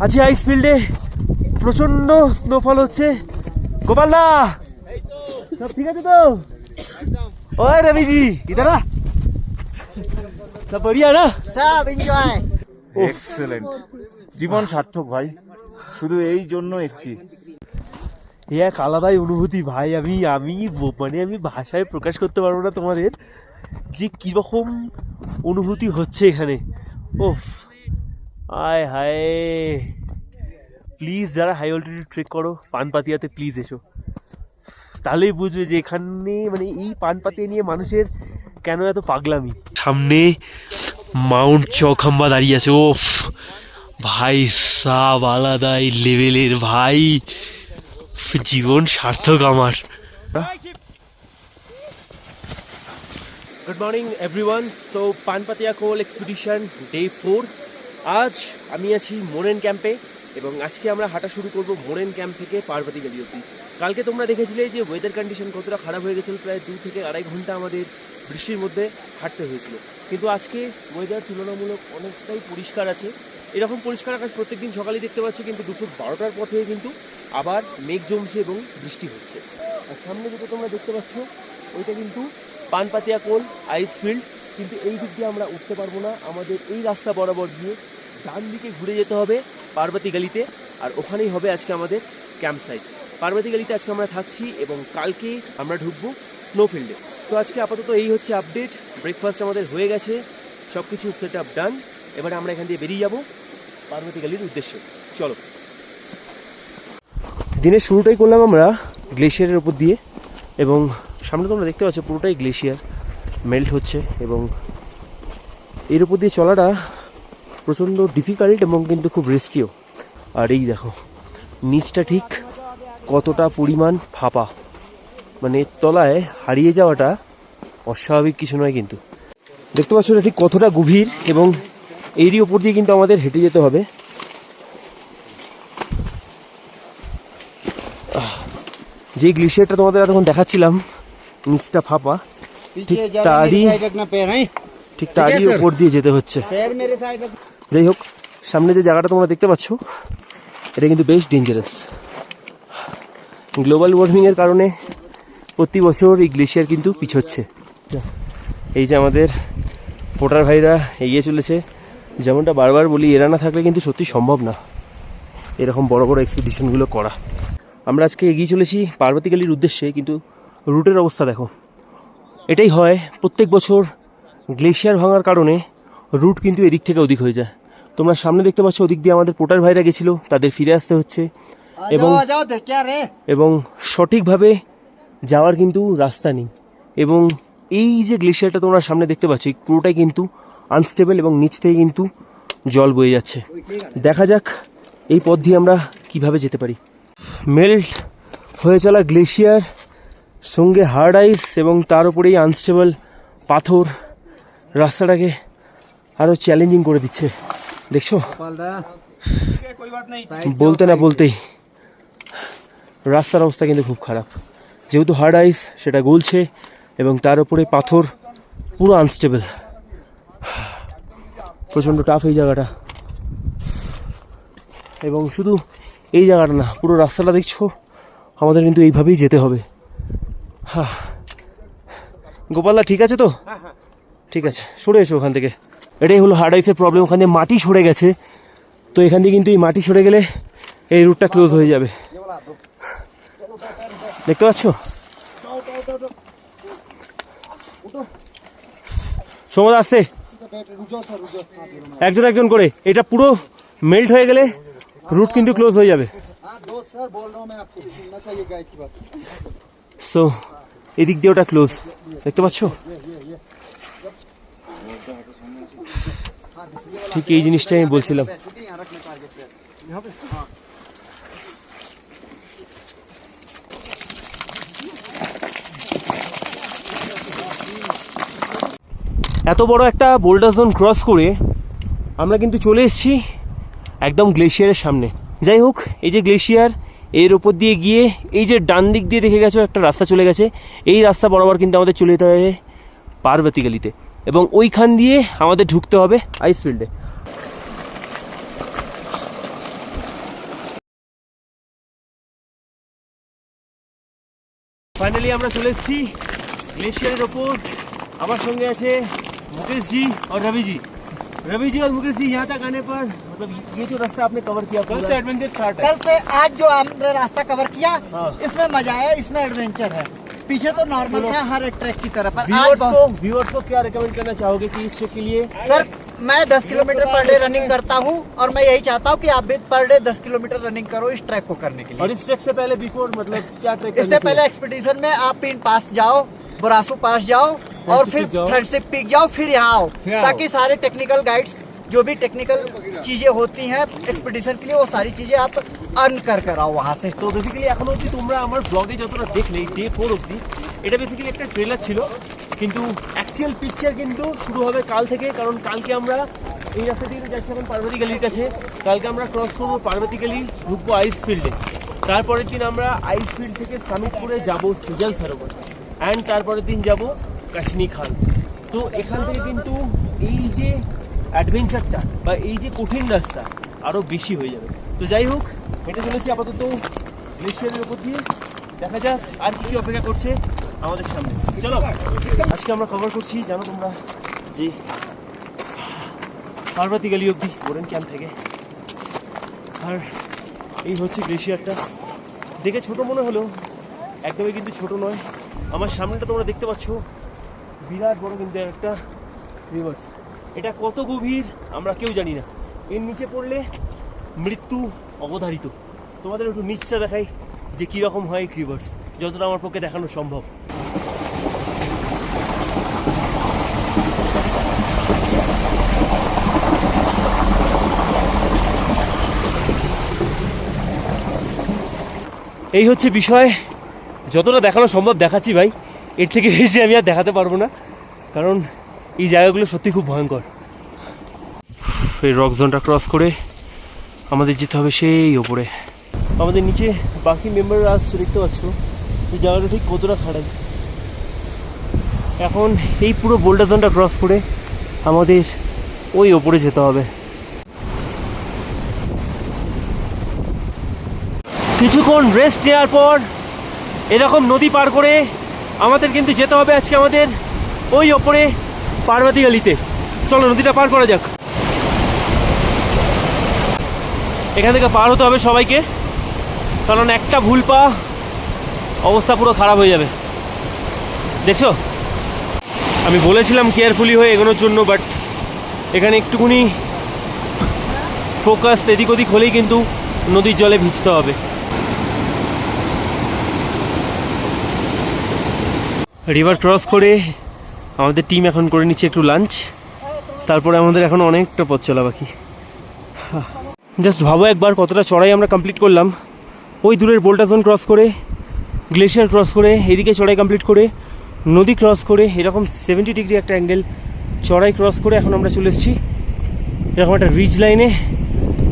আজকে আইস ফিল্ডে প্রচণ্ড স্নোফল হচ্ছে। গোপাল দা! সব ঠিক আছে তো? ওই রবিজি ইধারা সব বড়িয়া না? সব এনজয় এক্সেলেন্ট জীবন সার্থক ভাই। শুধু এই জন্য এসছি। এ এক আলাদাই অনুভূতি ভাই আমি আমি ব- মানে আমি ভাষায় প্রকাশ করতে পারব না তোমাদের। যে কীরকম অনুভূতি হচ্ছে এখানে। ওফ আয় হায়। প্লিজ যারা হাই অল্টিটিউড ট্রেক করো পানপাতিয়াতে প্লিজ এসো। তাহলেই বুঝবে যে এখানে মানে এই পানপাতিয়া নিয়ে মানুষের কেন এত পাগলামি? সামনে মাউন্ট চৌখাম্বা দাঁড়িয়ে আছে ওফ। ভাই সাব আলাদা এই লেভেলের ভাই। জীবন সার্থক আমার। Good morning everyone so Panpatia col expedition day four আজ আমি আছি মোরেন ক্যাম্পে এবং আজকে আমরা হাঁটা শুরু করব মোরেন ক্যাম্প থেকে পার্বতী গলি অব্দি কালকে তোমরা দেখেছিলে যে ওয়েদার কন্ডিশন কতটা খারাপ হয়ে গেছিল, প্রায় দু থেকে আড়াই ঘণ্টা আমাদের বৃষ্টির মধ্যে হাঁটতে হয়েছিল। কিন্তু আজকে ওয়েদার তুলনামূলক অনেকটাই পরিষ্কার আছে। এরকম পরিষ্কার আকাশ প্রত্যেকদিন সকালে দেখতে পাচ্ছি, কিন্তু দুপুর বারোটার পর থেকে কিন্তু আবার মেঘ জমছে এবং বৃষ্টি হচ্ছে। আর সামনে যেটা তোমরা দেখতে পাচ্ছ, ওইটা কিন্তু পানপাতিয়া কোল আইস ফিল্ড। কিন্তু এই দিক দিয়ে আমরা উঠতে পারব না। আমাদের এই রাস্তা বরাবর দিয়ে ডান দিকে ঘুরে যেতে হবে পার্বতী গালিতে, আর ওখানেই হবে আজকে আমাদের ক্যাম্প সাইট পার্বতী গালিতে আজকে আমরা থাকছি এবং কালকে আমরা ঢুকবো স্নোফিল্ডে তো আজকে আপাতত এই হচ্ছে আপডেট ব্রেকফাস্ট আমাদের হয়ে গেছে সব কিছু সেট আপ ডান এবারে আমরা এখান দিয়ে বেরিয়ে যাব পার্বতী গালির উদ্দেশ্যে। চলো। দিনের শুরুটাই করলাম আমরা গ্লেশিয়ারের উপর দিয়ে, এবং সামনে তোমরা দেখতে পাচ্ছ পুরোটাই গ্লেশিয়ার মেল্ট হচ্ছে এবং এর উপর দিয়ে চলাটা প্রচণ্ড ডিফিকাল্ট এবং কিন্তু খুব রিস্কিও আর এই দেখো, নিচটা ঠিক কতটা পরিমাণ ফাঁপা। মানে তলায় হারিয়ে যাওয়াটা অস্বাভাবিক কিছু নয় কিন্তু। দেখতে পাচ্ছ এটা ঠিক কতটা গভীর এবং এরই ওপর দিয়ে কিন্তু আমাদের হেঁটে যেতে হবে। যে গ্লিশিয়ারটা তোমাদের এতক্ষণ দেখাচ্ছিলাম, নিচটা ফাঁপা। ঠিক তারই ঠিক তারই ওপর দিয়ে যেতে হচ্ছে। যাই হোক সামনে যে জায়গাটা তোমরা দেখতে পাচ্ছ এটা কিন্তু বেশ ডেঞ্জারাস গ্লোবাল ওয়ার্মিংয়ের কারণে প্রতি বছর এই গ্লেশিয়ার কিন্তু পিছোচ্ছে। এই যে আমাদের পোটার ভাইরা এগিয়ে চলেছে যেমনটা বারবার বলি এরা না থাকলে কিন্তু সত্যি সম্ভব না এরকম বড় বড় এক্সপিডিশনগুলো করা। আমরা আজকে এগিয়ে চলেছি পার্বতীকালীর উদ্দেশ্যে কিন্তু রুটের অবস্থা দেখো। এটাই হয় প্রত্যেক বছর গ্লেশিয়ার ভাঙার কারণে রুট কিন্তু এদিক থেকে ওদিক হয়ে যায়। তোমরা সামনে দেখতে পাচ্ছ ওদিক দিয়ে আমাদের পোটার ভাইরা গেছিল তাদের ফিরে আসতে হচ্ছে। এবং এবং সঠিকভাবে যাওয়ার কিন্তু রাস্তা নেই। এবং এই যে গ্লেশিয়ারটা তোমরা সামনে দেখতে পাচ্ছ পুরোটাই কিন্তু আনস্টেবল এবং নিচ থেকে কিন্তু জল বয়ে যাচ্ছে। দেখা যাক এই পথ দিয়ে আমরা কীভাবে যেতে পারি। মেল্ট হয়ে চলা গ্লেশিয়ার সঙ্গে হার্ড আইস এবং তার উপরেই আনস্টেবল পাথর রাস্তাটাকে আরও চ্যালেঞ্জিং করে দিচ্ছে। দেখছ? বলতে না বলতেই রাস্তার অবস্থা কিন্তু খুব খারাপ। যেহেতু হার্ড আইস সেটা গলছে এবং তার উপরে পাথর পুরো আনস্টেবল প্রচণ্ড টাফ এই জায়গাটা। এবং শুধু এই জায়গাটা না পুরো রাস্তাটা দেখছ? আমাদের কিন্তু এইভাবেই যেতে হবে। হ্যাঁ গোপালদা ঠিক আছে তো? হ্যাঁ, হ্যাঁ। ঠিক আছে সরে এসো ওখান থেকে। এটাই হলো হার্ড আইসের প্রবলেম ওখানে মাটি সরে গেছে। তো এখান দিয়ে কিন্তু এই মাটি সরে গেলে এই রুটটা ক্লোজ হয়ে যাবে। দেখতে পাচ্ছ? সমাজ আসছে। একজন একজন করে। এটা পুরো মেল্ট হয়ে গেলে রুট কিন্তু ক্লোজ হয়ে যাবে। সো এদিক দিয়ে ওটা ক্লোজ দেখতে পাচ্ছ? ঠিক এই জিনিসটাই আমি বলছিলাম। এত বড় একটা বোল্ডার জোন ক্রস করে আমরা কিন্তু চলে এসেছি একদম গ্লেশিয়ারের সামনে। যাই হোক, এই যে গ্লেশিয়ার এর ওপর দিয়ে গিয়ে এই যে ডান দিক দিয়ে দেখে গেছো, একটা রাস্তা চলে গেছে। এই রাস্তা বরাবর কিন্তু আমাদের চলে যেতে হবে পার্বতী গালিতে। এবং ওইখান দিয়ে আমাদের ঢুকতে হবে আইস ফিল্ডে ফাইনালি আমরা চলে এসেছি। গ্লেশিয়ারের ওপর। আমার সঙ্গে আছে মুকেশজি আর রবিজি। रवि जी और मुकेश जी यहाँ तक आने पर मतलब ये जो रास्ता आपने कवर किया कल से एडवेंचर स्टार्ट है। कल से आज जो आपने रास्ता कवर किया हाँ। इसमें मज़ा आया इसमें एडवेंचर है। पीछे तो नॉर्मल था हर एक ट्रैक की तरह पर व्यूअर्स को व्यूअर्स को क्या रिकमेंड करना चाहोगे कि इस ट्रिप के लिए? सर मैं 10 किलोमीटर पर डे रनिंग करता हूँ और मैं यही चाहता हूँ कि आप भी पर डे 10 किलोमीटर रनिंग करो इस ट्रैक को करने के लिए। और इस ट्रैक से पहले बिफोर मतलब क्या ट्रैक इससे पहले एक्सपीडिशन में आप पिन पास जाओ बोरासू पास जाओ और फिर फ्रेंडशिप पिक जाओ फिर यहाँ आओ ताकि सारे टेक्निकल गाइड्स जो भी टेक्निकल चीजें होती हैं एक्सपीडिशन के लिए वो सारी चीजें आप अर्न कर कर आओ वहाँ से তো বেসিক্যালি এখন অবধি তোমরা আমার ব্লগে যতটা দেখলে ডে ফোর অবধি এটা বেসিক্যালি একটা ট্রেলার ছিল কিন্তু অ্যাকচুয়াল পিকচার কিন্তু শুরু হবে কাল থেকে কারণ কালকে আমরা এই রাস্তা দিয়ে যাচ্ছি এখন পার্বতী গ্যালির কাছে কালকে আমরা ক্রস করবো পার্বতী গ্যালি ঢুকবো আইস ফিল্ডে তারপরের দিন আমরা আইস ফিল্ড থেকে সামিট করে যাব সুজল সরোবর অ্যান্ড তারপরের দিন যাব কাশ্মী খাল তো এখান থেকে কিন্তু এই যে অ্যাডভেঞ্চারটা বা এই যে কঠিন রাস্তা আরও বেশি হয়ে যাবে। তো যাই হোক, হেঁটে চলেছি আপাতত গ্লেশিয়ারের উপর দিয়ে। দেখা যাক আর কি কি অপেক্ষা করছে আমাদের সামনে। চলো, আজকে আমরা কভার করছি, জানো তোমরা, যে পার্বতী গলি অব্দি বোরেন ক্যাম্প থেকে। আর এই হচ্ছে গ্লেশিয়ারটা দেখে ছোট মনে হলেও, একদমই কিন্তু ছোট নয়। আমার সামনেটা তোমরা দেখতে পাচ্ছ বিরাট বড় কিন্তু একটা রিভার্স এটা কত গভীর আমরা কেউ জানি না। এর নিচে পড়লে মৃত্যু অবধারিত। তোমাদের একটু নিচটা দেখাই যে কীরকম হয় রিভার্স যতটা আমার পক্ষে দেখানো সম্ভব। এই হচ্ছে বিষয়, যতটা দেখানো সম্ভব দেখাচ্ছি ভাই। এর থেকে বেশি আমি আর দেখাতে পারব না, কারণ এই জায়গাগুলো সত্যি খুব ভয়ঙ্কর। এই রক জোনটা ক্রস করে আমাদের যেতে হবে সেই ওপরে। আমাদের নিচে বাকি মেম্বাররা আসছে, দেখতে পাচ্ছ? এই জায়গাটা ঠিক কতটা খারাপ এখন এই পুরো বোল্ডার জোনটা ক্রস করে আমাদের ওই ওপরে যেতে হবে। কিছুক্ষণ রেস্ট নেওয়ার পর এরকম নদী পার করে আমাদের কিন্তু যেতে হবে আজকে আমাদের ওই ওপরে পার্বতী গলিতে। চলো, নদীটা পার করা যাক। এখান থেকে পার হতে হবে সবাইকে, কারণ একটা ভুল পা, অবস্থা পুরো খারাপ হয়ে যাবে। দেখছ? আমি বলেছিলাম কেয়ারফুলি হয়ে এগোনোর জন্য বাট এখানে একটুখানি ফোকাস এদিক ওদিক হলেই কিন্তু নদীর জলে ভিজতে হবে। রিভার ক্রস করে আমাদের টিম এখন করে নিচ্ছে একটু লাঞ্চ তারপরে আমাদের এখন অনেকটা পথ চলা বাকি। জাস্ট ভাবো একবার কতটা চড়াই আমরা কমপ্লিট করলাম। ওই দূরের বোল্টা জোন ক্রস করে গ্লেশিয়ার ক্রস করে, এদিকে চড়াই কমপ্লিট করে, নদী ক্রস করে, এরকম সেভেন্টি ডিগ্রি একটা অ্যাঙ্গেল চড়াই ক্রস করে এখন আমরা চলে এসেছি। এরকম একটা রিজ লাইনে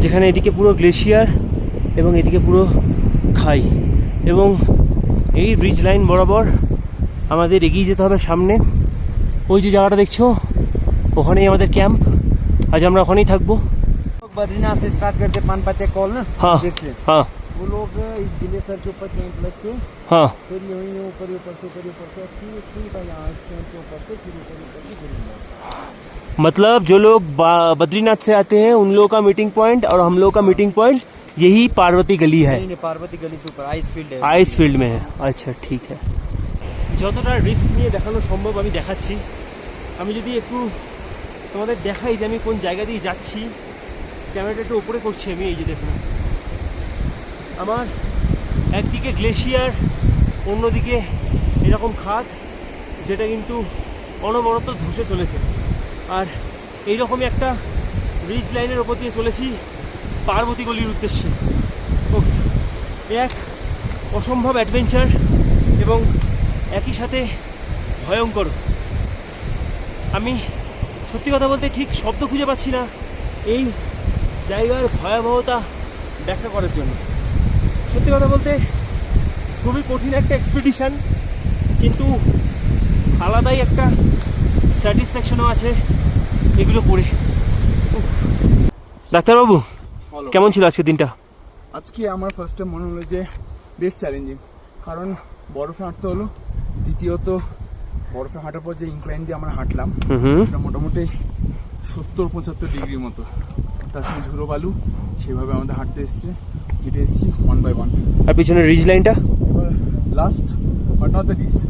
যেখানে এদিকে পুরো গ্লেশিয়ার এবং এদিকে পুরো খাই। এবং এই রিজ লাইন বরাবর আমাদের এগিয়ে যেতে হবে সামনে ওই যে জায়গাটা দেখছো ওখানেই আমাদের ক্যাম্প আজ আমরা ওখানেই থাকবো लोग बद्रीनाथ से स्टार्ट करते पानपत्ते कॉल ना हाँ इधर से हाँ वो लोग इस ग्लेशियर के ऊपर कैंप लग के हाँ फिर यहीं ये ऊपर ऊपर से ऊपर ऊपर से फिर सीधा यहाँ इस कैंप के ऊपर से फिर ऊपर ऊपर से फिर ऊपर। मतलब जो लोग बा- बद्रीनाथ से आते हैं उन लोगों का मीटिंग पॉइंट और हम लोग का मीटिंग पॉइंट यही पार्वती गली है नहीं नहीं पार्वती गली से ऊपर आइस फील्ड है আইস ফিল্ড মে হ্যাঁ আচ্ছা ঠিক হ্যাঁ যতটা রিস্ক নিয়ে দেখানো সম্ভব আমি দেখাচ্ছি। আমি যদি একটু তোমাদের দেখাই যে আমি কোন জায়গা দিয়ে যাচ্ছি ক্যামেরাটা একটু ওপরে করছি আমি, এই যে দেখুন। আমার একদিকে গ্লেশিয়ার অন্যদিকে এরকম খাত, যেটা কিন্তু অনবরত ধসে চলেছে। আর এইরকমই একটা রিজ লাইনের ওপর দিয়ে চলেছি পার্বতী গলির উদ্দেশ্যে। এক অসম্ভব অ্যাডভেঞ্চার এবং একই সাথে ভয়ঙ্কর। আমি সত্যি কথা বলতে ঠিক শব্দ খুঁজে পাচ্ছি না এই জায়গার ভয়াবহতা ব্যাখ্যা করার জন্য। সত্যি কথা বলতে খুবই কঠিন একটা এক্সপিডিশন কিন্তু আলাদাই একটা স্যাটিসফ্যাকশনও আছে এগুলো পড়ে। ডাক্তারবাবু কেমন ছিল আজকের দিনটা? আজকে আমার ফার্স্টে মনে হলো যে বেশ চ্যালেঞ্জিং কারণ বরফে হাঁটতে হলো। দ্বিতীয়ত বরফে হাঁটার পর যে ইনক্লাইন দিয়ে আমরা হাঁটলাম এটা মোটামুটি সত্তর পঁচাত্তর ডিগ্রির মতো। তার সঙ্গে ঝুড়ো বালু সেভাবে আমাদের হাঁটতে এসছে হেঁটে এসছি ওয়ান বাই ওয়ান আর পিছনে রিজ লাইনটা? এবার last but not the least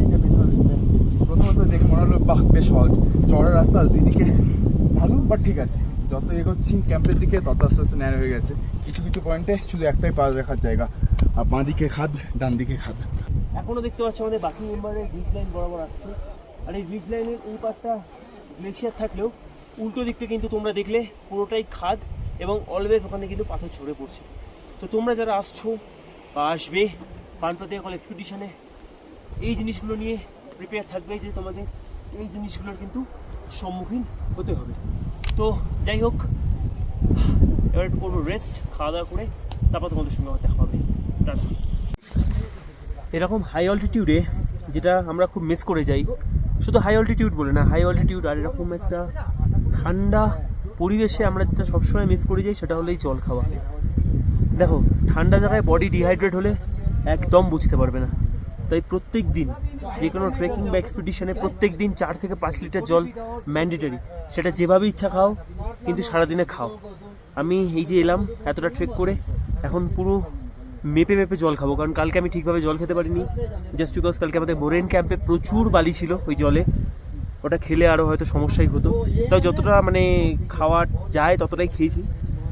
এইটা পেছনে এসছি। প্রথমত দেখে মনে হলো বাহ বেশ সহজ। চড়া রাস্তা দুদিকে ভালো বাট ঠিক আছে। যত এগোচ্ছি ক্যাম্পের দিকে তত আস্তে আস্তে ন্যায় হয়ে গেছে। কিছু কিছু পয়েন্টে শুধু একটাই পা রাখার জায়গা। আর বাঁ দিকে খাদ, ডান দিকে খাদ। এখনও দেখতে পাচ্ছি আমাদের বাকি মেম্বারের রিজ লাইন বরাবর আসছে। আর এই রিজ লাইনের এই পারটা গ্লেশিয়ার থাকলেও উল্টো দিকটা কিন্তু তোমরা দেখলে পুরোটাই খাদ এবং অলওয়েজ ওখানে কিন্তু পাথর ছড়ে পড়ছে। তো তোমরা যারা আসছো বা আসবে পানপাতিয়া কল এক্সপিডিশনে এই জিনিসগুলো নিয়ে প্রিপেয়ার থাকবে যে তোমাদের এই জিনিসগুলোর কিন্তু সম্মুখীন হতে হবে। তো যাই হোক, এবার একটু করব রেস্ট খাওয়া দাওয়া করে তারপর তোমাদের সঙ্গে আমার দেখা হবে টাটা এরকম হাই অল্টিটিউডে যেটা আমরা খুব মিস করে যাই, শুধু হাই অল্টিটিউড বলে না হাই অল্টিটিউড আর এরকম একটা ঠান্ডা পরিবেশে আমরা যেটা সবসময় মিস করে যাই সেটা হলেই জল খাওয়া। দেখো, ঠান্ডা জায়গায় বডি ডিহাইড্রেট হলে একদম বুঝতে পারবে না। তাই প্রত্যেক দিন যে কোনো ট্রেকিং বা এক্সপিডিশনে প্রত্যেক দিন চার থেকে পাঁচ লিটার জল ম্যান্ডেটারি সেটা যেভাবে ইচ্ছা খাও, কিন্তু সারাদিনে খাও। আমি এই যে এলাম, এতটা ট্রেক করে, এখন পুরো মেপে মেপে জল খাব। কারণ কালকে আমি ঠিকভাবে জল খেতে পারিনি। জাস্ট বিকজ কালকে আমাদের মোরেন ক্যাম্পে প্রচুর বালি ছিল ওই জলে। ওটা খেলে আরও হয়তো সমস্যাই হতো। তাও যতটা মানে খাওয়া যায় ততটাই খেয়েছি।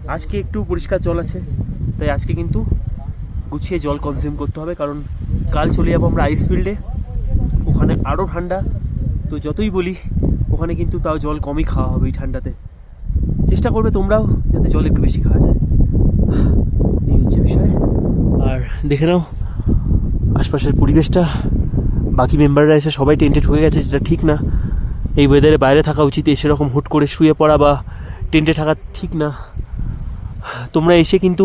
আজকে একটু পরিষ্কার জল আছে। তাই আজকে কিন্তু গুছিয়ে জল কনজিউম করতে হবে। কারণ কাল চলে যাব আমরা আইস ফিল্ডে ওখানে আরও ঠান্ডা। তো যতই বলি, ওখানে কিন্তু তাও জল কমই খাওয়া হবে এই ঠান্ডাতে। চেষ্টা করবে তোমরাও, যাতে জল একটু বেশি খাওয়া যায়। এই হচ্ছে বিষয়। আর দেখে নাও, আশপাশের পরিবেশটা। বাকি মেম্বাররা এসে সবাই টেন্টেড হয়ে গেছে, যেটা ঠিক না। এই ওয়েদারে বাইরে থাকা উচিত সেরকম হুট করে শুয়ে পড়া বা টেন্টে থাকা ঠিক না। তোমরা এসে কিন্তু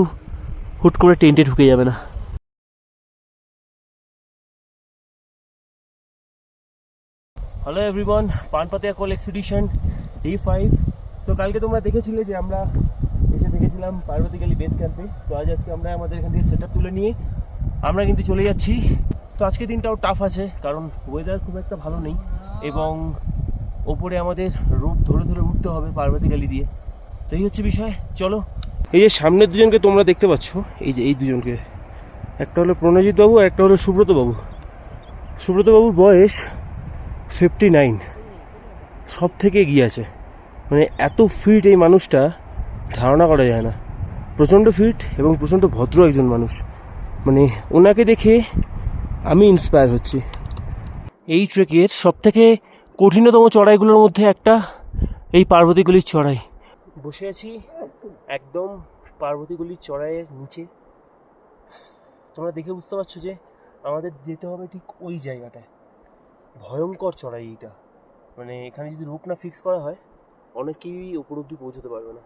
হুট করে টেন্টে ঢুকে যাবে না। Hello everyone Panpatia col expedition day five তো কালকে তোমরা দেখেছিলে যে আমরা এসে দেখেছিলাম পার্বতীকালী বেস ক্যাম্পে তো আজ আজকে আমরা আমাদের এখান থেকে সেট তুলে নিয়ে আমরা কিন্তু চলে যাচ্ছি। তো আজকে দিনটাও টাফ আছে, কারণ ওয়েদার খুব একটা ভালো নেই এবং ওপরে আমাদের রূপ ধরে ধরে উঠতে হবে পার্বতীকালী দিয়ে। তো এই হচ্ছে বিষয়, চলো। এই যে সামনের দুজনকে তোমরা দেখতে পাচ্ছ, এই যে এই দুজনকে। একটা হলো প্রণজিৎ বাবু একটা হলো সুব্রত বাবু। সুব্রত বাবুর বয়স ফিফটি নাইন সব থেকে এগিয়ে আছে। মানে এত ফিট এই মানুষটা। ধারণা করা যায় না। প্রচণ্ড ফিট এবং প্রচণ্ড ভদ্র একজন মানুষ। মানে ওনাকে দেখে আমি ইন্সপায়ার হচ্ছি। এই ট্রেকের সব থেকে কঠিনতম চড়াইগুলোর মধ্যে একটা, এই পার্বতীগুলির চড়াই। বসে আছি একদম পার্বতীগুলির চড়াইয়ের নিচে। তোমরা দেখে বুঝতে পারছ যে আমাদের যেতে হবে ঠিক ওই জায়গাটায়। ভয়ঙ্কর চড়াই এইটা। মানে এখানে যদি রোপ না ফিক্স করা হয়, অনেকেই অব্দি পৌঁছতে পারবে না।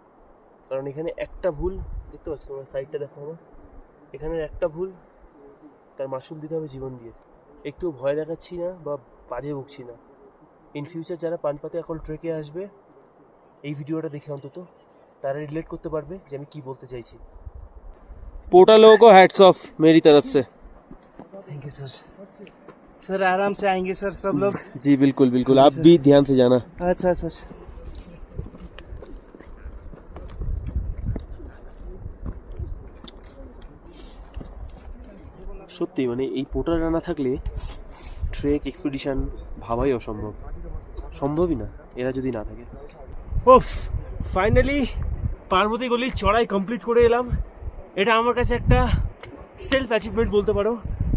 কারণ এখানে একটা ভুল দেখতে পাচ্ছ তোমরা সাইডটা দেখো আমার এখানের একটা ভুল তার মাসুল দিতে হবে জীবন দিয়ে একটু ভয় দেখাচ্ছি না বা বাজে বকছি না ইন ফিউচার যারা পানপাতে এখন ট্রেকে আসবে এই ভিডিওটা দেখে অন্তত তারা রিলেট করতে পারবে যে আমি কি বলতে চাইছি पोटा लोगों को हैट्स ऑफ मेरी तरफ से थैंक यू सर सर आराम से आएंगे सर सब लोग जी बिल्कुल बिल्कुल आप भी ध्यान से जाना अच्छा सर সত্যি মানে এই পোটার না থাকলে ট্রেক, এক্সপিডিশন ভাবাই অসম্ভব। সম্ভবই না, এরা যদি না থাকে। ওফ ফাইনালি পার্বতী গলির চড়াই কমপ্লিট করে এলাম। এটা আমার কাছে একটা সেলফ অ্যাচিভমেন্ট বলতে পারো।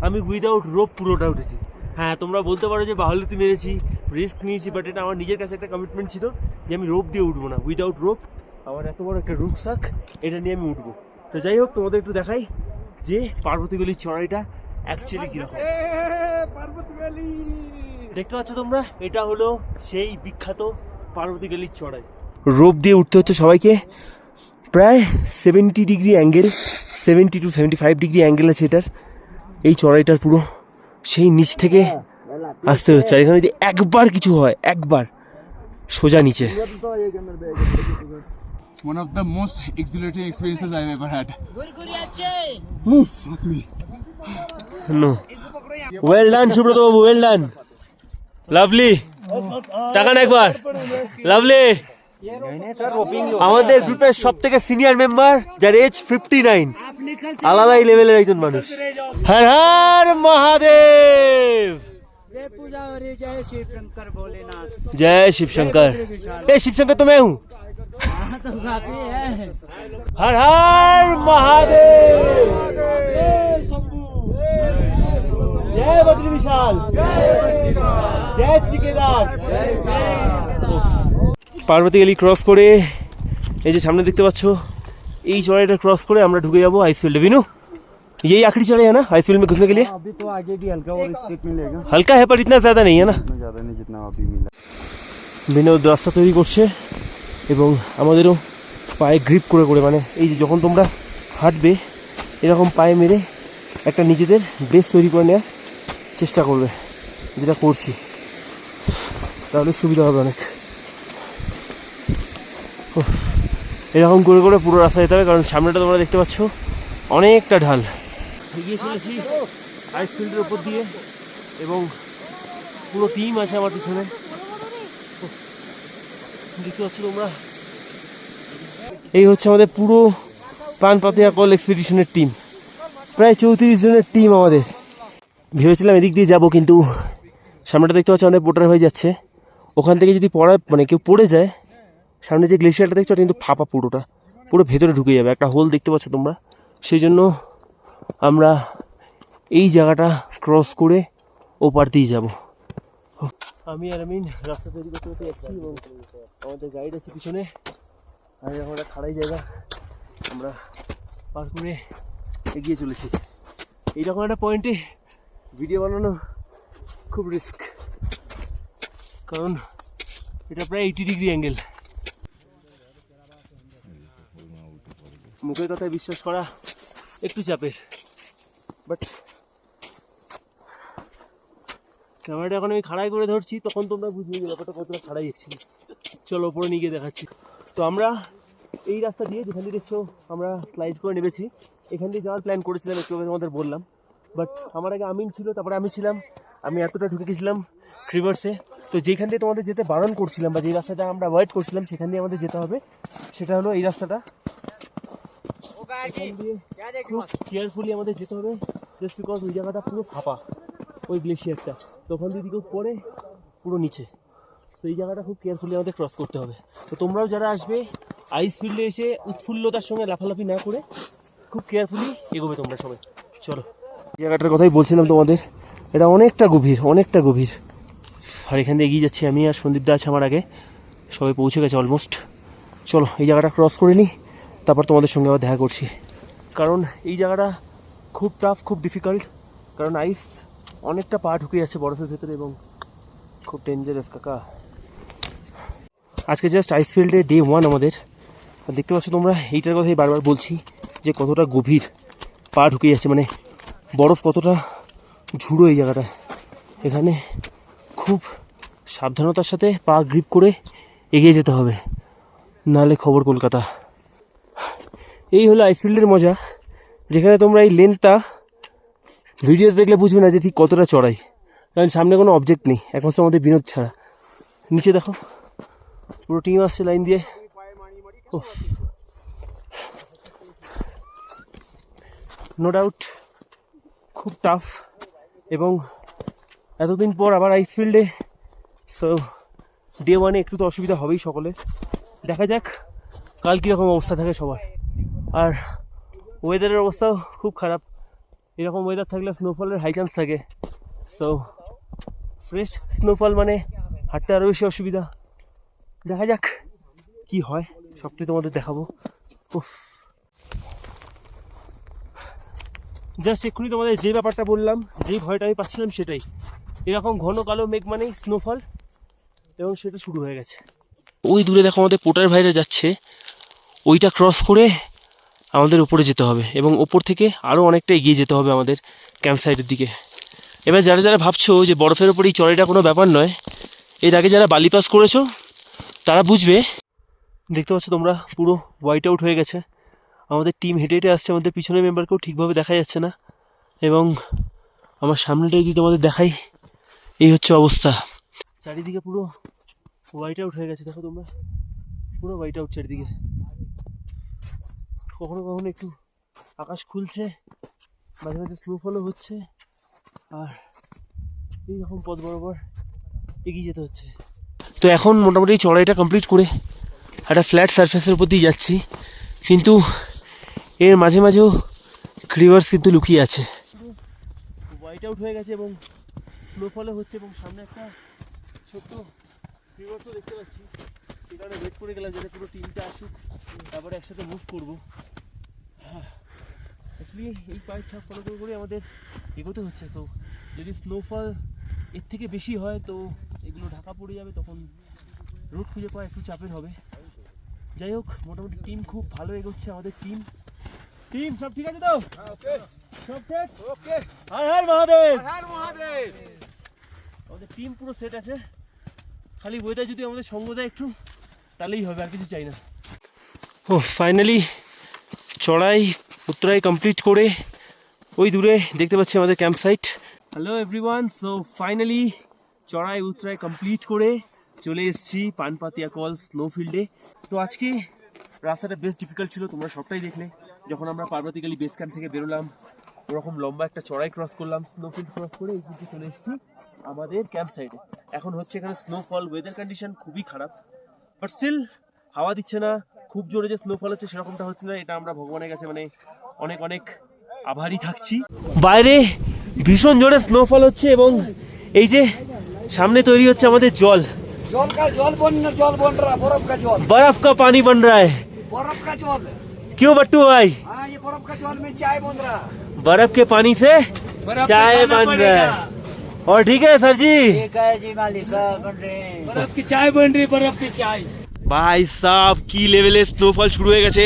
আমি উইদাউট রোপ পুরোটা উঠেছি। হ্যাঁ তোমরা বলতে পারো যে বাহুলতি মেরেছি রিস্ক নিয়েছি বাট এটা আমার নিজের কাছে একটা কমিটমেন্ট ছিল যে আমি রোপ দিয়ে উঠবো না। উইদাউট রোপ আমার এত বড় একটা রুকসাক, এটা নিয়ে আমি উঠবো। তো যাই হোক, তোমাদের একটু দেখাই। যে পার্বতীগলির চড়াইটা অ্যাকচুয়ালি কীরকম? দেখতে পাচ্ছ তোমরা? এটা হলো সেই বিখ্যাত পার্বতী পার্বতীগলির চড়াই। রোপ দিয়ে উঠতে হচ্ছে সবাইকে। প্রায় seventy degree angle seventy two seventy five degree angle আছে এটার। এই চড়াইটার পুরো সেই নিচ থেকে আসতে হচ্ছে। আর এখানে যদি একবার কিছু হয় একবার সোজা নিচে। One of the most exhilarating experiences I've ever had. No well done Subrata Babu well done lovely তাকান একবার লাভলি আমাদের গ্রুপের সব থেকে সিনিয়র মেম্বার যার এজ ফিফটি নাইন আলাদাই লেভেলের একজন মানুষ হর হর মহাদেব जय पूजा और जय शिव शंकर भोलेनाथ जय शिव शंकर ए शिव शंकर तो मैं हूँ हाँ तो काफी है हर हर महादेव जय बद्री विशाल जय श्री केदार পার্বতী গেলি ক্রস করে এই যে সামনে দেখতে পাচ্ছ এই চড়াইটা ক্রস করে আমরা ঢুকে যাবো आइसफील्ड विनु यही आखिरी चढ़ाई है ना आइसफील्ड में घुसने के लिए अभी तो आगे भी हल्का और स्टेप मिलेगा हल्का है पर इतना ज़्यादा नहीं है ना इतना ज़्यादा नहीं जितना अभी मिला বিনোদ রাস্তা তৈরি করছে এবং আমাদেরও পায়ে গ্রিপ করে করে মানে এই যে যখন তোমরা হাঁটবে, এরকম পায়ে মেরে একটা নিজেদের বেস তৈরি করে নেওয়ার চেষ্টা করবে, যেটা করছি। তাহলে সুবিধা হবে অনেক। এরকম করে করে পুরো রাস্তা যেতে হবে, কারণ সামনেটা তোমরা দেখতে পাচ্ছ, অনেকটা ঢাল। এগিয়ে চলেছি আইস ফিল্ডের উপর দিয়ে, এবং পুরো টিম আছে আমার পিছনে। দেখতে পাচ্ছ তোমরা এই হচ্ছে আমাদের পুরো পান পাতিয়া কল এক্সপিডিশনের টিম প্রায় চৌত্রিশ জনের টিম আমাদের। ভেবেছিলাম এদিক দিয়ে যাব, কিন্তু সামনেটা দেখতে পাচ্ছ অনেক পোটার হয়ে যাচ্ছে। ওখান থেকে যদি পড়া মানে কেউ পড়ে যায়, সামনে যে গ্লেশিয়ারটা দেখছ কিন্তু ফাঁপা পুরোটা। পুরো ভেতরে ঢুকে যাবে, একটা হোল দেখতে পাচ্ছ তোমরা। সেই জন্য আমরা এই জায়গাটা ক্রস করে ওপার দিয়ে যাব। আমি আর আমিন রাস্তা তৈরি করতে করতে যাচ্ছি এবং আমাদের গাইড আছে পিছনে। আর এখন একটা খাড়াই জায়গা। আমরা পার করে এগিয়ে চলেছি। এইরকম একটা পয়েন্টে ভিডিও বানানো খুব রিস্ক কারণ এটা প্রায় এইটি ডিগ্রি অ্যাঙ্গেল মুখের কথায় বিশ্বাস করা একটু চাপের। বাট ক্যামেরাটা এখন আমি খাড়াই করে ধরছি তখন তোমরা বুঝবে যে ব্যাপারটা কতটা খাড়াই এসেছিল চলো ওপরে নিয়ে গিয়ে দেখাচ্ছি। তো আমরা এই রাস্তা দিয়ে যেখান দিয়ে দেখছ আমরা স্লাইড করে নেমেছি এখান দিয়ে যাওয়ার প্ল্যান করেছিলাম একটু তোমাদের বললাম। বাট আমার আগে আমিন ছিল তারপরে আমি ছিলাম আমি এতটা ঢুকে গেছিলাম ক্রিভার্সে তো যেখান দিয়ে তোমাদের যেতে বারণ করছিলাম বা যে রাস্তাটা আমরা অ্যাভয়েড করছিলাম সেখান দিয়ে আমাদের যেতে হবে। সেটা হলো এই রাস্তাটা। খুব কেয়ারফুলি আমাদের যেতে হবে জাস্ট বিকজ ওই জায়গাটা পুরো ফাঁপা। ওই গ্লেশিয়ারটা। তখন যদি কেউ পরে পুরো নিচে। তো এই জায়গাটা খুব কেয়ারফুলি আমাদের ক্রস করতে হবে। তো তোমরাও যারা আসবে আইস ফিল্ডে এসে উৎফুল্লতার সঙ্গে লাফালাফি না করে খুব কেয়ারফুলি এগোবে তোমরা সবাই। চলো। এই জায়গাটার কথাই বলছিলাম তোমাদের। এটা অনেকটা গভীর অনেকটা গভীর। আর এখান দিয়ে এগিয়ে যাচ্ছি আমি আর সন্দীপ দা আছে আমার আগে। সবাই পৌঁছে গেছে অলমোস্ট চলো, এই জায়গাটা ক্রস করে নিই তারপর তোমাদের সঙ্গে আবার দেখা করছি। কারণ এই জায়গাটা খুব টাফ খুব ডিফিকাল্ট কারণ আইস অনেকটা পা ঢুকে যাচ্ছে বরফের ভেতরে এবং খুব ডেঞ্জারাস কাকা। আজকে জাস্ট আইস ফিল্ডে ডে ওয়ান আমাদের। দেখতে পাচ্ছ তোমরা, এইটার কথাই বারবার বলছি যে কতটা গভীর পা ঢুকে যাচ্ছে মানে বরফ কতটা ঝুড়ো এই জায়গাটা এখানে খুব সাবধানতার সাথে পা গ্রিপ করে এগিয়ে যেতে হবে। নাহলে খবর কলকাতা। এই হলো আইসফিল্ডের মজা। যেখানে তোমরা এই লেন্থটা ভিডিও দেখলে বুঝবে না যে ঠিক কতটা চড়াই। কারণ সামনে কোনো অবজেক্ট নেই, একমাত্র আমাদের বিনোদ ছাড়া। নিচে দেখো, পুরো টিম আসছে লাইন দিয়ে। ও নো ডাউট খুব টাফ এবং এতদিন পর আবার আইসফিল্ডে সো ডে ওয়ানে একটু তো অসুবিধা হবেই সকলের। দেখা যাক, কাল কীরকম অবস্থা থাকে সবার। আর ওয়েদারের অবস্থাও খুব খারাপ। এরকম ওয়েদার থাকলে স্নোফলের হাই চান্স থাকে। সো ফ্রেশ স্নোফল মানে হাঁটতে আরও বেশি অসুবিধা। দেখা যাক কি হয়, সবটাই তোমাদের দেখাবো। জাস্ট এক্ষুনি তোমাদের যে ব্যাপারটা বললাম যেই ভয়টা আমি পাচ্ছিলাম সেটাই। এরকম ঘন কালো মেঘ মানেই স্নোফল এবং সেটা শুরু হয়ে গেছে। ওই দূরে দেখো আমাদের পোটার ভাইরা যাচ্ছে। ওইটা ক্রস করে আমাদের উপরে যেতে হবে এবং ওপর থেকে আরও অনেকটা এগিয়ে যেতে হবে আমাদের ক্যাম্প সাইডের দিকে। এবার যারা যারা ভাবছ যে বরফের ওপর এই চড়াইটা কোনো ব্যাপার নয়, এর আগে যারা বালি পাস করেছ, তারা বুঝবে। দেখতে পাচ্ছ তোমরা পুরো হোয়াইট আউট হয়ে গেছে। আমাদের টিম হেঁটে হেঁটে আসছে, আমাদের পিছনের মেম্বারকেও ঠিকভাবে দেখা যাচ্ছে না। এবং আমার সামনেটা যদি তোমাদের দেখাই, এই হচ্ছে অবস্থা। চারিদিকে পুরো হোয়াইট আউট হয়ে গেছে, দেখো তোমরা। পুরো হোয়াইট আউট চারিদিকে। কখনো কখনো একটু আকাশ খুলছে, মাঝে মাঝে স্নোফলও হচ্ছে, আর এইরকম পথ বরাবর এগিয়ে যেতে হচ্ছে। তো এখন মোটামুটি চড়াইটা কমপ্লিট করে একটা ফ্ল্যাট সারফেসের উপর দিয়ে যাচ্ছি, কিন্তু এর মাঝে মাঝেও ক্রিভার্স কিন্তু লুকিয়ে আছে। হোয়াইট আউট হয়ে গেছে এবং স্নোফলও হচ্ছে এবং সামনে একটা ছোট্ট রিভার্সও দেখতে পাচ্ছি। কারণে ওয়েট করে গেলাম যেটা পুরো টিমটা আসুক, তারপরে একসাথে মুভ করব। অ্যাকচুয়ালি এই পায়ের ছাপ ফলো করে করে আমাদের এগোতে হচ্ছে। সো যদি স্নোফল এর থেকে বেশি হয়, তো এগুলো ঢাকা পড়ে যাবে, তখন রোড খুঁজে পাওয়া একটু চাপের হবে। যাই হোক, মোটামুটি টিম খুব ভালো এগোচ্ছে, আমাদের টিম টিম সব ঠিক আছে তো? সব সেট ওকে মহাদেব হর মহাদেব! আমাদের টিম পুরো সেট আছে। খালি ওয়েদার যদি আমাদের সঙ্গ দেয় একটু, তাহলেই হবে, আর কিছু চাই না। ও ফাইনালি চড়াই উত্তরাই কমপ্লিট করে ওই দূরে দেখতে পাচ্ছি আমাদের camp site hello everyone so finally চড়াই উত্তরাই কমপ্লিট করে চলে এসেছি পানপাতিয়া কল স্নোফিল্ডে তো আজকে রাস্তাটা বেশ ডিফিকাল্ট ছিল, তোমরা সবটাই দেখলে। যখন আমরা পার্বতীকালী বেস ক্যাম্প থেকে বেরোলাম, ওরকম লম্বা একটা চড়াই ক্রস করলাম স্নোফিল্ড ক্রস করে এই কিন্তু চলে এসেছি আমাদের ক্যাম্প সাইডে এখন হচ্ছে এখানে স্নোফল ওয়েদার কন্ডিশন খুবই খারাপ বাট স্টিল হাওয়া দিচ্ছে না খুব জোরে যে স্নোফল হচ্ছে সেরকমটা হচ্ছে না এটা আমরা ভগবানের কাছে মানে অনেক অনেক আভারই থাকছি বাইরে ভীষণ জোরে স্নোফল হচ্ছে এবং এই যে সামনে তৈরি হচ্ছে আমাদের জল जल का जल बन जल बन रहा है बर्फ का जल बर्फ का पानी बन रहा है बर्फ का जल क्यों बट्टू भाई हाँ ये बर्फ का जल में चाय बन रहा है बर्फ के पानी से चाय बन रहा है और ठीक है सर जी ठीक है जी मालिक साहब बन रहे हैं बर्फ की चाय बन रही बर्फ की चाय ভাই সাব, কি লেভেলের স্নোফল শুরু হয়ে গেছে?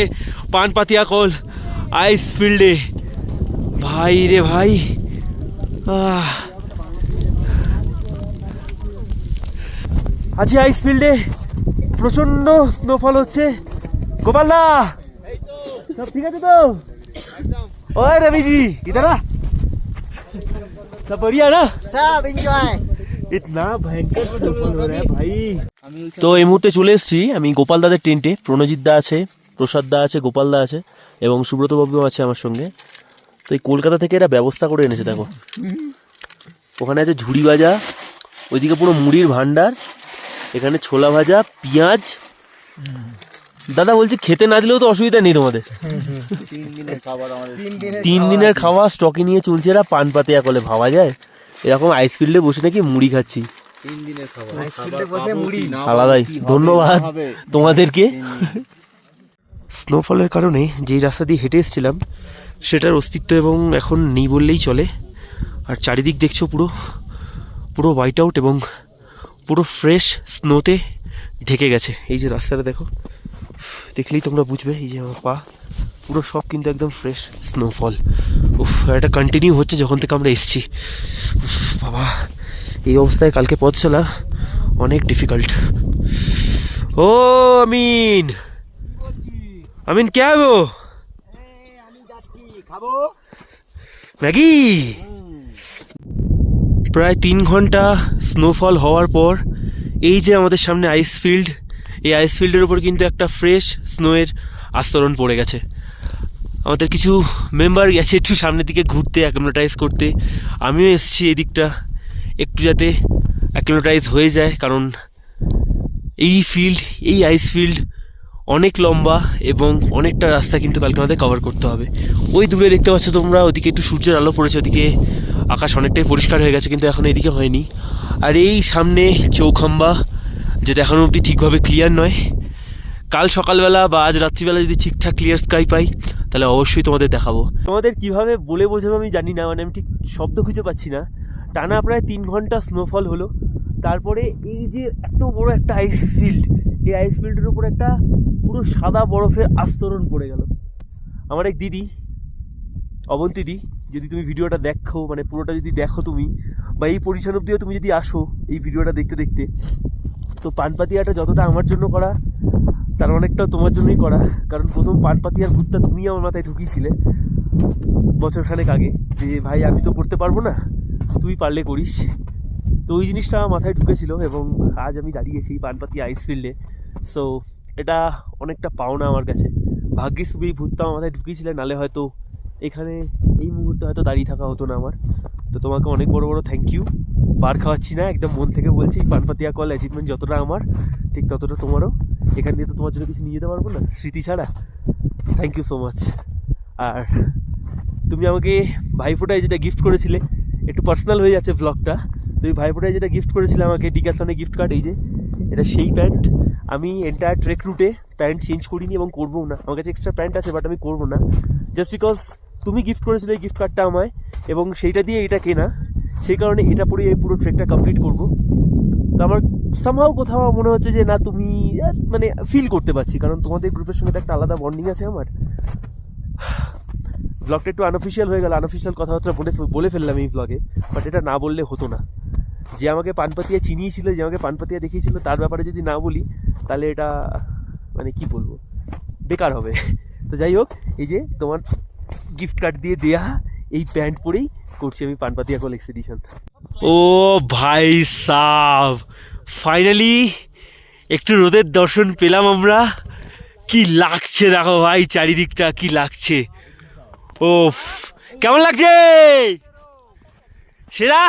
পানপাতিয়া কল আইস ফিল্ডে ভাই রে ভাই। আছি আইস ফিল্ডে প্রচণ্ড স্নোফল হচ্ছে। গোপালদা সব ঠিক আছে তো? ওই রবিজি ইদারা সব বড়িয়া না? সব এনজয় ইতনা ভয়ঙ্কর স্নোফল हो रहा है भाई তো এই মুহূর্তে চলে এসেছি আমি গোপাল দাদের টেন্টে প্রণজিৎ দা আছে প্রসাদ দা আছে গোপাল দা আছে এবং সুব্রত বাবুও আছে আমার সঙ্গে তো এই কলকাতা থেকে এরা ব্যবস্থা করে এনেছে দেখো ওখানে আছে ঝুড়ি ভাজা ওইদিকে পুরো মুড়ির ভান্ডার এখানে ছোলা ভাজা পেঁয়াজ দাদা বলছি খেতে না দিলেও তো অসুবিধা নেই তোমাদের তিন দিনের খাওয়া স্টকে নিয়ে চলছে এরা পান পাতিয়া কলে ভাবা যায় এরকম আইসফিল্ডে বসে নাকি মুড়ি খাচ্ছি। আলাদাই ধন্যবাদ তোমাদেরকে। স্নোফলের কারণে যেই রাস্তা দিয়ে হেঁটে এসেছিলাম সেটার অস্তিত্ব এবং এখন নেই বললেই চলে। আর চারিদিক দেখছ পুরো পুরো হোয়াইট আউট এবং পুরো ফ্রেশ স্নোতে ঢেকে গেছে। এই যে রাস্তাটা দেখো। দেখলেই তোমরা বুঝবে এই যে আমার পা পুরো সব কিন্তু একদম ফ্রেশ স্নোফল উফ এটা কন্টিনিউ হচ্ছে যখন থেকে আমরা এসেছি। উফ, বাবা এই অবস্থায় কালকে পথ চলা অনেক ডিফিকাল্ট ও আমিন! আমিন কে আবো ম্যাগি? প্রায় তিন ঘণ্টা স্নোফল হওয়ার পর এই যে আমাদের সামনে আইস ফিল্ড এই আইস ফিল্ডের উপর কিন্তু একটা ফ্রেশ স্নোয়ের আস্তরণ পড়ে গেছে। আমাদের কিছু মেম্বার গেছে একটু সামনের দিকে ঘুরতে অ্যাকোমোটাইজ করতে। আমিও এসেছি এই দিকটা একটু যাতে অ্যাকোমোটাইজ হয়ে যায়, কারণ এই ফিল্ড এই আইস ফিল্ড অনেক লম্বা এবং অনেকটা রাস্তা কিন্তু কালকে আমাদের কভার করতে হবে। ওই দূরে দেখতে পাচ্ছ তোমরা, ওদিকে একটু সূর্যের আলো পড়েছে, ওদিকে আকাশ অনেকটাই পরিষ্কার হয়ে গেছে, কিন্তু এখন এদিকে হয়নি। আর এই সামনে চৌখাম্বা যেটা এখনও অবধি ঠিকভাবে ক্লিয়ার নয়। কাল সকালবেলা বা আজ রাত্রিবেলা যদি ঠিকঠাক ক্লিয়ার স্কাই পাই, তাহলে অবশ্যই তোমাদের দেখাবো। তোমাদের কীভাবে বলে বোঝাবো আমি জানি না মানে আমি ঠিক শব্দ খুঁজে পাচ্ছি না। টানা প্রায় তিন ঘণ্টা স্নোফল হলো। তারপরে এই যে এত বড় একটা আইস ফিল্ড এই আইস ফিল্ডের উপর একটা পুরো সাদা বরফের আস্তরণ পড়ে গেল। আমার এক দিদি অবন্তিদি যদি তুমি ভিডিওটা দেখো মানে পুরোটা যদি দেখো তুমি, বা এই পরিচ্ছন্ন অব্দিও তুমি যদি আসো এই ভিডিওটা দেখতে দেখতে তো পানপাতিয়াটা যতটা আমার জন্য করা, তার অনেকটা তোমার জন্যই করা। কারণ প্রথম পানপাতিয়ার ভূতটা তুমি আমার মাথায় ঢুকিয়েছিলে বছরখানেক আগে যে, ভাই, আমি তো করতে পারব না, তুই পারলে করিস। তো ওই জিনিসটা আমার মাথায় ঢুকেছিল এবং আজ আমি দাঁড়িয়েছি পানপাতি আইস ফিল্ডে সো এটা অনেকটা পাওনা আমার কাছে। ভাগ্যিস তুমি এই ভূতটা আমার মাথায় ঢুকিয়েছিলে, নালে হয়তো এখানে এই মুহূর্তে হয়তো দাঁড়িয়ে থাকা হতো না আমার। তো তোমাকে অনেক বড় বড় থ্যাংক ইউ বার খাওয়াচ্ছি না, একদম মন থেকে বলছি পানপাতিয়া কল অ্যাচিভমেন্ট যতটা আমার, ঠিক ততটা তোমারও। এখান দিয়ে তো তোমার জন্য কিছু নিয়ে যেতে পারব না, স্মৃতি ছাড়া। থ্যাংক ইউ সো মাচ আর তুমি আমাকে ভাইফোঁটায় যেটা গিফট করেছিলে, একটু পার্সোনাল হয়ে যাচ্ছে ব্লগটা তুমি ভাইফোঁটায় যেটা গিফট করেছিলে আমাকে ডিকাসনে গিফট কার্ড এই যে, এটা সেই প্যান্ট। আমি এন্টায়ার ট্রেক রুটে প্যান্ট চেঞ্জ করিনি এবং করব না। আমার কাছে এক্সট্রা প্যান্ট আছে বাট আমি করব না। জাস্ট বিকজ তুমি গিফট করেছিলে এই গিফট কার্ডটা আমায়, এবং সেইটা দিয়ে এটা কেনা, সেই কারণে এটা পরে এই পুরো ট্রেকটা কমপ্লিট করব। তো আমার সামহাও কোথাও আমার মনে হচ্ছে যে, না, তুমি মানে ফিল করতে পারছি, কারণ তোমাদের গ্রুপের সঙ্গে একটা আলাদা বন্ডিং আছে আমার। ব্লগটা একটু আনঅফিসিয়াল হয়ে গেল আনঅফিসিয়াল কথাবার্তা বলে বলে ফেললাম এই ব্লগে বাট এটা না বললে হতো না। যে আমাকে পানপাতিয়া চিনিয়েছিল, যে আমাকে পানপাতিয়া দেখিয়েছিল, তার ব্যাপারে যদি না বলি, তাহলে এটা মানে কি বলব, বেকার হবে। তো যাই হোক, এই যে তোমার গিফট কার্ড দিয়ে দেয়া এই প্যান্ট পরেই করছি আমি পানপাতিয়া কল এক্সপিডিশন ও ভাই সাব ফাইনালি একটু রোদের দর্শন পেলাম আমরা। কি লাগছে দেখো ভাই, চারিদিকটা কি লাগছে। ও কেমন লাগছে? সেরা?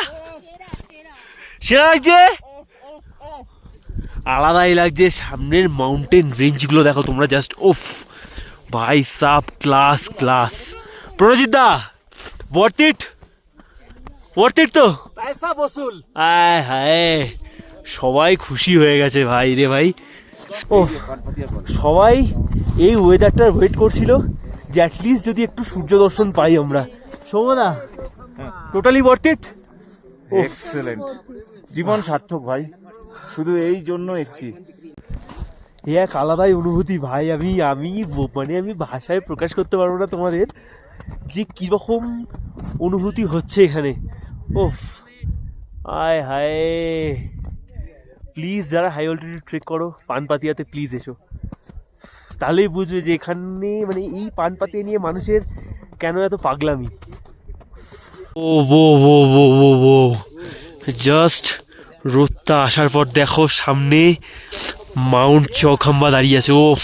সেরা লাগছে? আলাদাই লাগছে, সামনের মাউন্টেন রেঞ্জগুলো দেখো তোমরা জাস্ট ওফ। ভাই সাপ class class Pranajit da worth তো? পয়সা বসুল। আয় হায় সবাই খুশি হয়ে গেছে ভাই রে ভাই। ও সবাই এই ওয়েদারটার ওয়েট করছিল যে অ্যাটলিস্ট যদি একটু সূর্য দর্শন পাই আমরা। সোমদা টোটালি বর্তিট এক্সেলেন্ট জীবন সার্থক ভাই শুধু এই জন্য এসছি। এক আলাদাই অনুভূতি ভাই আমি আমি মানে আমি ভাষায় প্রকাশ করতে পারব না তোমাদের। যে কীরকম অনুভূতি হচ্ছে এখানে। ও আয় হায়। প্লিজ যারা হাই অল্টিটিউড ট্রেক করো, পানপাতিয়াতে প্লিজ এসো। তাহলেই বুঝবে যে এখানে মানে এই পানপাতিয়া নিয়ে মানুষের কেন এত পাগলামি। ও বো বো বো বো বো জাস্ট রোদটা আসার পর দেখো সামনে মাউন্ট চৌখাম্বা দাঁড়িয়ে আছে। ওফ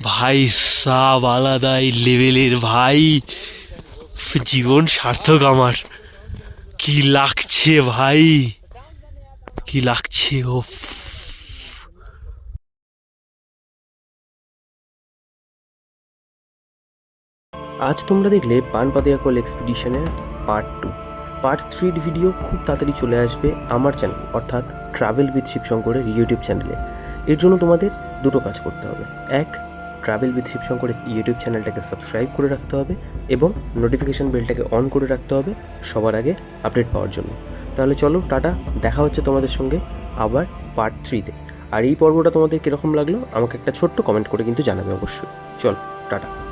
ভাই, সাব আলাদা এই লেভেলের ভাই। জীবন সার্থক আমার। কি লাগছে ভাই? কি লাগছে ওফ আজ তোমরা দেখলে পানপাতিয়া কল এক্সপিডিশনের পার্ট টু পার্ট থ্রির ভিডিও খুব তাড়াতাড়ি চলে আসবে আমার চ্যানেল অর্থাৎ ট্রাভেল উইথ শিবশঙ্করের ইউটিউব চ্যানেলে এর জন্য তোমাদের দুটো কাজ করতে হবে। এক ট্রাভেল উইথ শিবশঙ্করের ইউটিউব চ্যানেলটাকে সাবস্ক্রাইব করে রাখতে হবে এবং নোটিফিকেশান বেলটাকে অন করে রাখতে হবে সবার আগে আপডেট পাওয়ার জন্য। তাহলে চলো, টাটা, দেখা হচ্ছে তোমাদের সঙ্গে আবার পার্ট থ্রিতে আর এই পর্বটা তোমাদের কীরকম লাগল আমাকে একটা ছোট্ট কমেন্ট করে কিন্তু জানাবে অবশ্যই। চলো, টাটা।